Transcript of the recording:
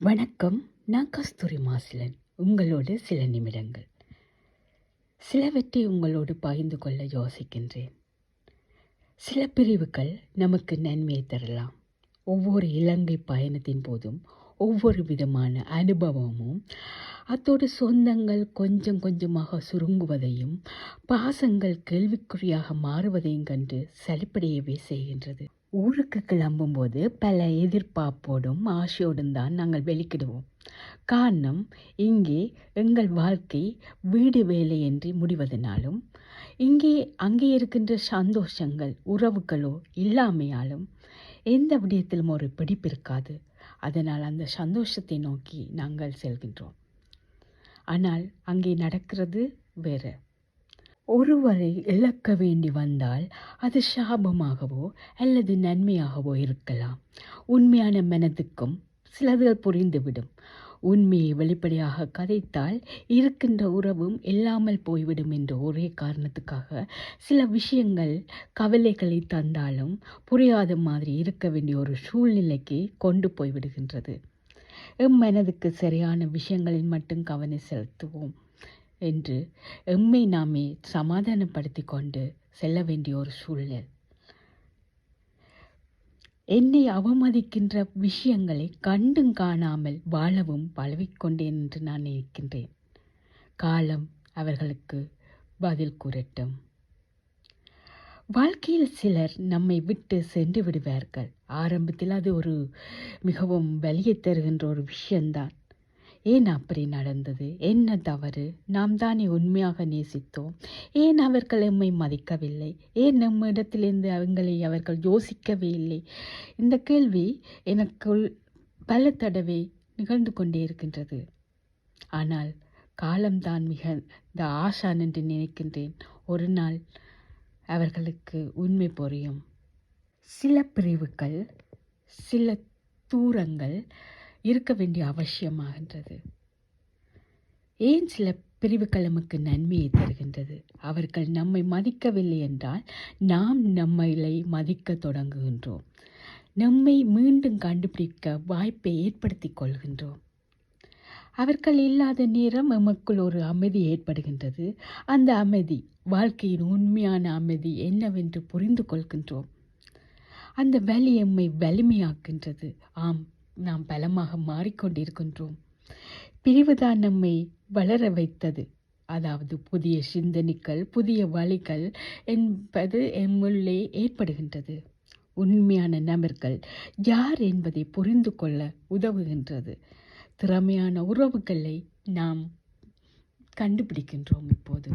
வணக்கம் நான் கஸ்தூரி மாசிலன். உங்களோடு சில நிமிடங்கள். சிலவற்றை உங்களோடு பகிர்ந்து கொள்ள யோசிக்கின்றேன். சில பிரிவுகள் நமக்கு நன்மையை தரலாம். ஒவ்வொரு இலங்கை பயணத்தின் போதும் ஒவ்வொரு விதமான அனுபவமும் அத்தோடு சொந்தங்கள் கொஞ்சம் கொஞ்சமாக சுருங்குவதையும் பாசங்கள் கேள்விக்குறியாக மாறுவதையும் கண்டு சளிப்படையவே செய்கின்றது. ஊருக்கு கிளம்பும்போது பல எதிர்பார்ப்போடும் ஆசையோடும் தான் நாங்கள் வெளிக்கிடுவோம். காரணம் இங்கே எங்கள் வாழ்க்கை வீடு வேலையின்றி முடிவதனாலும் இங்கே அங்கே இருக்கின்ற சந்தோஷங்கள் உறவுகளோ இல்லாமையாலும் எந்த விடயத்திலும் ஒரு பிடிப்பு இருக்காது. அதனால் அந்த சந்தோஷத்தை நோக்கி நாங்கள் செல்கின்றோம். ஆனால் அங்கே நடக்கிறது வேறு. ஒருவரை இழக்க வேண்டி வந்தால் அது சாபமாகவோ அல்லது நன்மையாகவோ இருக்கலாம். உண்மையான மனதுக்கும் சிலதுகள் புரிந்துவிடும். உண்மையை வெளிப்படையாக கதைத்தால் இருக்கின்ற உறவும் இல்லாமல் போய்விடும் என்ற ஒரே காரணத்துக்காக சில விஷயங்கள் கவலைகளை தந்தாலும் புரியாத மாதிரி இருக்க வேண்டிய ஒரு சூழ்நிலைக்கு கொண்டு போய்விடுகின்றது. எம் மனதுக்கு சரியான விஷயங்களில் மட்டும் கவனம் செலுத்துவோம். என்று எம்மை நாமே சமாதானப்படுத்தி கொண்டு செல்ல வேண்டிய ஒரு சூழல். என்னை அவமதிக்கின்ற விஷயங்களை கண்டும் காணாமல் வாழவும் பழவிக்கொண்டேன் என்று நான் நினைக்கின்றேன் காலம் அவர்களுக்கு பதில் கூறட்டும். வாழ்க்கையில் சிலர் நம்மை விட்டு சென்று விடுவார்கள். ஆரம்பத்தில் அது ஒரு மிகவும் வலியை தருகின்ற ஒரு விஷயந்தான் ஏன் அப்படி நடந்தது? என்ன தவறு? நாம் தானே உண்மையாக நேசித்தோம். ஏன் அவர்கள் எம்மை மதிக்கவில்லை? ஏன் நம்ம இடத்திலிருந்து அவங்களை அவர்கள் யோசிக்கவே இல்லை? இந்த கேள்வி எனக்குள் பல தடவை நிகழ்ந்து கொண்டே இருக்கின்றது. ஆனால் காலம்தான் மிக இந்த ஆஷான் என்று நினைக்கின்றேன். ஒரு நாள் அவர்களுக்கு உண்மை புரியும். சில பிரிவுகள் சில தூரங்கள் இருக்க வேண்டிய அவசியமாகின்றது. ஏன் சில பிரிவுகள் நமக்கு நன்மையை தருகின்றது? அவர்கள் நம்மை மதிக்கவில்லை என்றால் நாம் நம்மளை மதிக்க தொடங்குகின்றோம். நம்மை மீண்டும் கண்டுபிடிக்க வாய்ப்பை ஏற்படுத்தி கொள்கின்றோம். அவர்கள் இல்லாத நேரம் நமக்குள் ஒரு அமைதி ஏற்படுகின்றது. அந்த அமைதி வாழ்க்கையின் உண்மையான அமைதி என்னவென்று புரிந்து கொள்கின்றோம். அந்த வலி எம்மை வலிமையாக்கின்றது ஆம் நாம் பலமாக மாறிக்கொண்டிருக்கின்றோம். பிரிவுதான் நம்மை வளர வைத்தது. அதாவது புதிய சிந்தனைகள் புதிய வழிகள் என்பது எம்முள்ளே ஏற்படுகின்றது. உண்மையான நபர்கள் யார் என்பதை புரிந்து கொள்ள உதவுகின்றது. திறமையான உறவுகளை நாம் கண்டுபிடிக்கின்றோம் இப்போது.